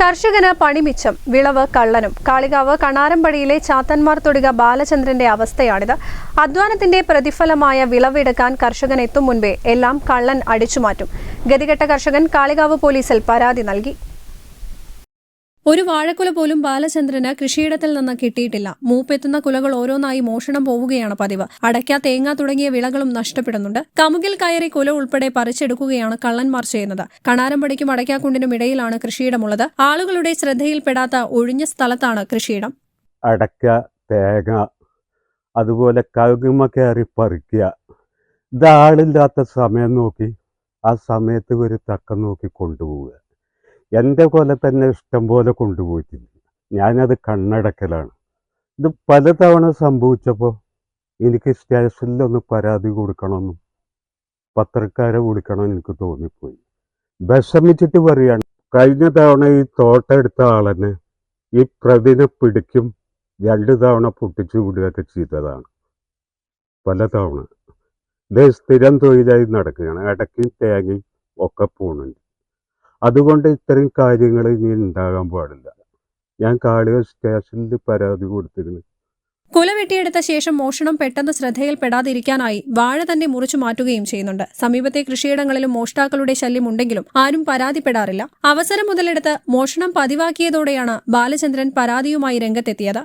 കർഷകന് പണിമിച്ചം വിളവ് കള്ളനും. കാളികാവ് കണാരമ്പടിയിലെ ചാത്തന്മാർ തൊടുക ബാലചന്ദ്രന്റെ അവസ്ഥയാണിത്. അധ്വാനത്തിന്റെ പ്രതിഫലമായ വിളവെടുക്കാൻ കർഷകൻ എത്തും മുൻപേ എല്ലാം കള്ളൻ അടിച്ചുമാറ്റും. ഗതികെട്ട കർഷകൻ കാളികാവ് പോലീസിൽ പരാതി നൽകി. ഒരു വാഴക്കുല പോലും ബാലചന്ദ്രന് കൃഷിയിടത്തിൽ നിന്ന് കിട്ടിയിട്ടില്ല. മൂപ്പെത്തുന്ന കുലകൾ ഓരോന്നായി മോഷണം പോവുകയാണ് പതിവ്. അടയ്ക്ക തേങ്ങ തുടങ്ങിയ വിളകളും നഷ്ടപ്പെടുന്നുണ്ട്. കമുകിൽ കയറി കുല ഉൾപ്പെടെ പറിച്ചെടുക്കുകയാണ് കള്ളന്മാർ ചെയ്യുന്നത്. കണാരമ്പടിക്കും അടയ്ക്കാക്കുണ്ടിനും ഇടയിലാണ് കൃഷിയിടമുള്ളത്. ആളുകളുടെ ശ്രദ്ധയിൽപ്പെടാത്ത ഒഴിഞ്ഞ സ്ഥലത്താണ് കൃഷിയിടം. അടയ്ക്ക തേങ്ങ അതുപോലെ കവുങ്ങുമ കയറി പറിക്കുക. ഇതാളില്ലാത്ത സമയം നോക്കി ആ സമയത്ത് ഒരു തക്കം നോക്കി കൊണ്ടുപോവുക. എന്റെ കൊല തന്നെ ഇഷ്ടം പോലെ കൊണ്ടുപോയിട്ടുണ്ട്. ഞാനത് കണ്ണടക്കലാണ്. ഇത് പലതവണ സംഭവിച്ചപ്പോൾ എനിക്ക് സ്റ്റേഷനിലൊന്ന് പരാതി കൊടുക്കണമെന്നും പത്രക്കാരെ വിളിക്കണമെന്ന് എനിക്ക് തോന്നിപ്പോയി. വിഷമിച്ചിട്ട് പറയാണ് കഴിഞ്ഞ തവണ ഈ തോട്ടം എടുത്ത ആളെന്നെ ഈ പ്രതിനെ പിടിക്കും രണ്ട് തവണ പൊട്ടിച്ചു വിടുകയൊക്കെ ചെയ്തതാണ്. പല തവണ ഇത് സ്ഥിരം തൊഴിലായി നടക്കുകയാണ്. ഇടയ്ക്കും തേങ്ങയും ഒക്കെ പോകുന്നുണ്ട് അതുകൊണ്ട് ഇത്തരം കാര്യങ്ങൾ ഇനി ഉണ്ടാകാൻ പാടില്ല. ഞാൻ കാളിക സ്റ്റേഷനിൽ പരാതി കൊടുത്തിരുന്നു. കുല വെട്ടിയെടുത്ത ശേഷം മോഷണം പെട്ടെന്ന് ശ്രദ്ധയിൽപ്പെടാതിരിക്കാനായി വാഴ തന്നെ മുറിച്ചു മാറ്റുകയും ചെയ്യുന്നുണ്ട്. സമീപത്തെ കൃഷിയിടങ്ങളിലും മോഷ്ടാക്കളുടെ ശല്യം ഉണ്ടെങ്കിലും ആരും പരാതിപ്പെടാറില്ല. അവസരം മുതലെടുത്ത് മോഷണം പതിവാക്കിയതോടെയാണ് ബാലചന്ദ്രൻ പരാതിയുമായി രംഗത്തെത്തിയത്.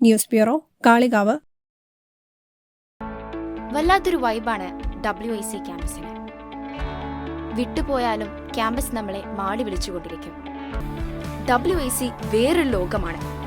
News bureau Kalikavu. വല്ലാത്തൊരു വൈബാണ് ഡബ്ല്യു ഐ സി ക്യാമ്പസിന് വിട്ടുപോയാലും ക്യാമ്പസ് നമ്മളെ മാടി വിളിച്ചുകൊണ്ടിരിക്കും. ഡബ്ല്യു ഐ സി വേറൊരു ലോകമാണ്.